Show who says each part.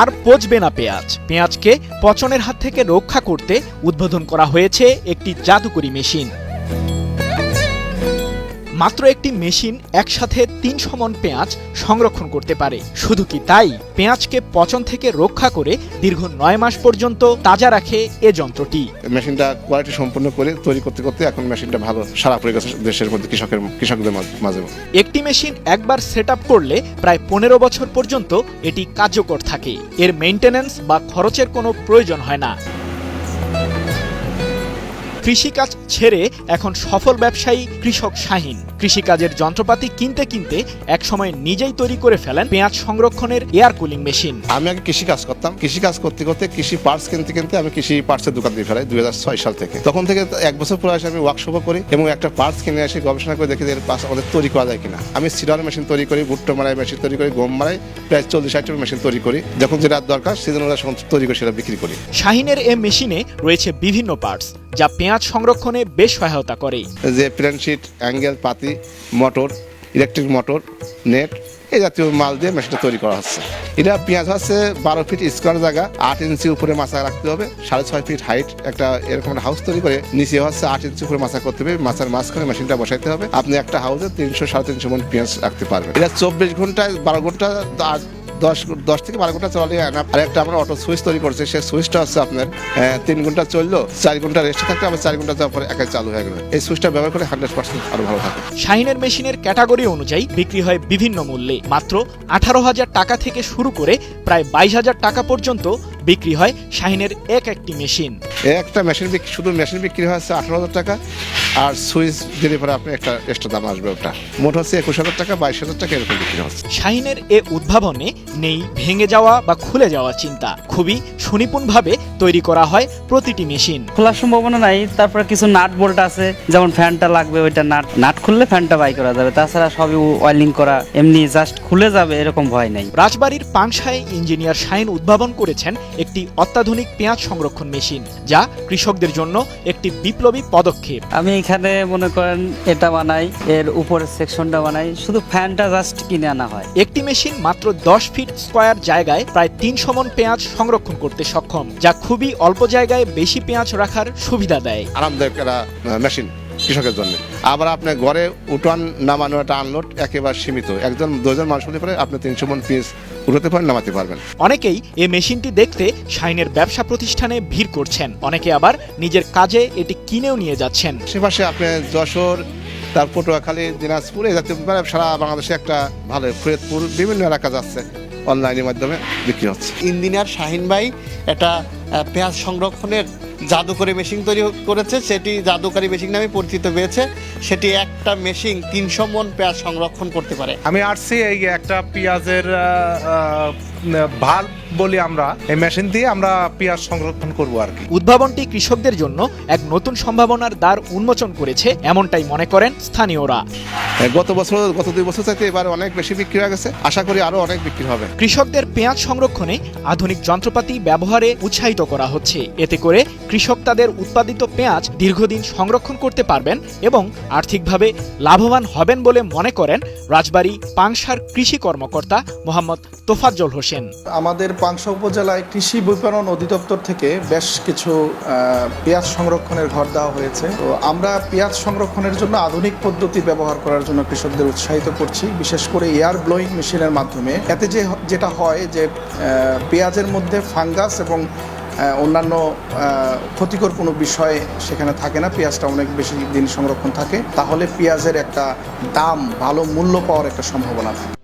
Speaker 1: আর পচবে না পেঁয়াজ। পেঁয়াজকে পচনের হাত থেকে রক্ষা করতে উদ্বোধন করা হয়েছে একটি জাদুকরি মেশিন। মাত্র একটি মেশিন একসাথে তিন সমন পেঁয়াজ সংরক্ষণ করতে পারে। শুধু কি তাই? পেঁয়াজকে পচন থেকে রক্ষা করে দীর্ঘ নয় মাস পর্যন্ত তাজা রাখে এ যন্ত্রটি।
Speaker 2: মেশিনটা কোয়ালিটি সম্পূর্ণ করে তৈরি করতে করতে এখন মেশিনটা ভালো সারা পড়ে গেছে দেশের মধ্যে কৃষকের কৃষকদের মাঝে
Speaker 1: একটি মেশিন একবার সেট করলে প্রায় পনেরো বছর পর্যন্ত এটি কার্যকর থাকে। এর মেইনটেনেন্স বা খরচের কোনো প্রয়োজন হয় না। কৃষিকাজ ছেড়ে এখন সফল ব্যবসায়ী কৃষক শাহিন। কৃষিকাজের যন্ত্রপাতি কিনতে কিনতে একসময় নিজেই তৈরি করে ফেলেন পেঁয়াজ সংরক্ষণের এয়ার কুলিং মেশিন।
Speaker 2: আমি আগে কৃষি কাজ করতাম। কৃষি কাজ করতে করতে কৃষি পার্টস কিনতে কিনতে আমি কৃষি পার্টসের দোকান দিয়ে ফেলাই দুই হাজার ছয় সাল থেকে। তখন থেকে এক বছর পরে এসে আমি ওয়ার্কশপও করি এবং একটা পার্টস কিনে এসে গবেষণা করে দেখি যে এর আমাদের তৈরি করা যায় কিনা। আমি সিডার মেশিন তৈরি করি ভুট্টো মারাই মেশিন তৈরি করি গম মারাই প্রায় চল্লিশ আইটেমের মেশিন তৈরি করি। যখন যেটা দরকার সেদিন ওরা তৈরি করে সেটা বিক্রি করি।
Speaker 1: শাহিনের এ মেশিনে রয়েছে বিভিন্ন পার্টস। যা পেঁয়াজ সংরক্ষণে বেশ সহায়তা করে।
Speaker 2: যে প্লেন শিট অ্যাঙ্গেল, পাতি, মোটর, ইলেকট্রিক মোটর, নেট, এই জাতীয় মাল দিয়ে মেশিনটা তৈরি করা হচ্ছে। এটা পেঁয়াজ হচ্ছে বারো ফিট স্কোয়ার জায়গা, আট ইঞ্চি উপরে মাছা রাখতে হবে, সাড়ে ছয় ফিট হাইট একটা এরকম হাউস তৈরি করে, নিচে হচ্ছে আট ইঞ্চি উপরে মাছা করতে হবে, মাছার মাঝখানে মেশিনটা বসাইতে হবে। আপনি একটা হাউসে তিনশো সাড়ে তিনশো মন পেঁয়াজ রাখতে পারবেন। এটা চব্বিশ ঘন্টায় বারো ঘণ্টা দশ দশ থেকে বারো ঘণ্টা চলে আর একটা আমরা অটো সুইচ তৈরি করছে সেই সুইচটা হচ্ছে আপনার তিন ঘণ্টা চলল চার ঘণ্টা রেস্ট থাকতে আবার চার ঘণ্টা যাওয়ার পরে একাই চালু হয়ে গেল। এই সুইচটা ব্যবহার করে হান্ড্রেড পার্সেন্ট আরও ভালো থাকে।
Speaker 1: শাহিনের মেশিনের ক্যাটাগরি অনুযায়ী বিক্রি হয় বিভিন্ন মূল্যে। মাত্র আঠারো হাজার টাকা থেকে শুরু করে প্রায় বাইশ হাজার টাকা পর্যন্ত বিক্রি হয় শাহিনের এক একটি মেশিন।
Speaker 2: একটা মেশিন বিক্রি শুধু মেশিন বিক্রি হয় আঠারো হাজার টাকা। আর সুইচ দিলে পরে আপনি একটা এক্সট্রা দাম আসবে ওটা। মোট হচ্ছে একুশ হাজার টাকা বাইশ হাজার টাকা এরকম বিক্রি হচ্ছে।
Speaker 1: শাহিনের এ উদ্ভাবনে নেই ভেঙে যাওয়া বা খুলে যাওয়া চিন্তা। খুবই সুনিপুণভাবে তৈরি করা হয় প্রতিটি মেশিন।
Speaker 3: খোলার সম্ভাবনা নাই তারপরে কিছু নাট বোল্ট আছে যেমন ফ্যানটা লাগবে ওইটা নাট। নাট খুললে ফ্যানটা বাই করা যাবে তাছাড়া সবই ওয়েল্ডিং করা এমনি জাস্ট খুলে যাবে এরকম ভয় নাই।
Speaker 1: রাজবাড়ির পাংশায় ইঞ্জিনিয়ার শাহিন উদ্ভাবন করেছেন একটি অত্যাধুনিক পেঁয়াজ সংরক্ষণ মেশিন যা কৃষকদের জন্য একটি বিপ্লবী পদক্ষেপ।
Speaker 3: আমি এখানে মনে করেন এটা বানাই এর উপরের সেকশনটা বানাই শুধু ফ্যানটা জাস্ট কিনে আনা হয়।
Speaker 1: একটি মেশিন মাত্র দশ ফিট স্কোয়ার জায়গায় প্রায় তিনশো মন পেঁয়াজ সংরক্ষণ করতে সক্ষম যা খুবই অল্প জায়গায় বেশি পেঁয়াজ রাখার সুবিধা দেয়।
Speaker 2: আরামদায়ক মেশিন কৃষকের জন্য। আবার আপনি ঘরে উঠান নামানো একটা আনলোড একেবারে সীমিত। একজন দুজন মানুষ হলে পরে আপনি তিনশো মন পিস উঠাতে পারেন নামাতে পারবেন।
Speaker 1: অনেকেই এই মেশিনটি দেখতে শাইনের ব্যবসা প্রতিষ্ঠানে ভিড় করছেন। অনেকে আবার নিজের কাজে এটি কিনেও নিয়ে যাচ্ছেন।
Speaker 2: আশেপাশে আপনি যশোর তার পটুয়াখালী দিনাজপুর এই জাতীয় মানে সারা বাংলাদেশে একটা ভালো ফরিদপুর বিভিন্ন এলাকা যাচ্ছে অনলাইনের মাধ্যমে বিক্রি হচ্ছে।
Speaker 4: ইঞ্জিনিয়ার শাহিন ভাই একটা পেঁয়াজ সংরক্ষণের জাদুকরি মেশিন তৈরি করেছে সেটি জাদুকারি মেশিন নামে পরিচিত পেয়েছে সেটি একটা মেশিন তিনশো মন পেঁয়াজ সংরক্ষণ করতে পারে।
Speaker 5: আমি আসছি এই একটা পেঁয়াজের ভালো বলি আমরা। এই মেশিন দিয়ে আমরা পেঁয়াজ সংরক্ষণ করব আর কি।
Speaker 1: উদ্ভাবনটি কৃষকদের জন্য এক নতুন সম্ভাবনার দ্বার উন্মোচন করেছে এমনটাই মনে করেন স্থানীয়রা।
Speaker 2: গত বছর গত দুই বছর চাইতে এবার অনেক বেশি বিক্রি হয়ে গেছে। আশা করি আরও অনেক বিক্রি হবে।
Speaker 1: কৃষকদের পেঁয়াজ সংরক্ষণে আধুনিক যন্ত্রপাতি ব্যবহারে উৎসাহিত করা হচ্ছে। এতে করে কৃষক তাদের উৎপাদিত পেঁয়াজ দীর্ঘদিন সংরক্ষণ করতে পারবেন এবং আর্থিকভাবে লাভবান হবেন বলে মনে করেন রাজবাড়ী পাংশার কৃষি কর্মকর্তা মোহাম্মদ তোফাজ্জল হোসেন।
Speaker 6: আমাদের পাংশা উপজেলায় কৃষি বিপণন অধিদপ্তর থেকে বেশ কিছু আহ, পেঁয়াজ সংরক্ষণের ঘর দেওয়া হয়েছে। তো আমরা পেঁয়াজ সংরক্ষণের জন্য আধুনিক পদ্ধতি ব্যবহার করার জন্য কৃষকদের উৎসাহিত করছি। বিশেষ করে এয়ার ব্লোয়িং মেশিনের মাধ্যমে। এতে যে যেটা হয় যে পেঁয়াজের মধ্যে ফাঙ্গাস এবং অন্যান্য ক্ষতিকর কোনো বিষয় সেখানে থাকে না। পেঁয়াজটা অনেক বেশি দিন সংরক্ষণ থাকে। তাহলে পেঁয়াজের একটা দাম, ভালো মূল্য পাওয়ার একটা সম্ভাবনা থাকে।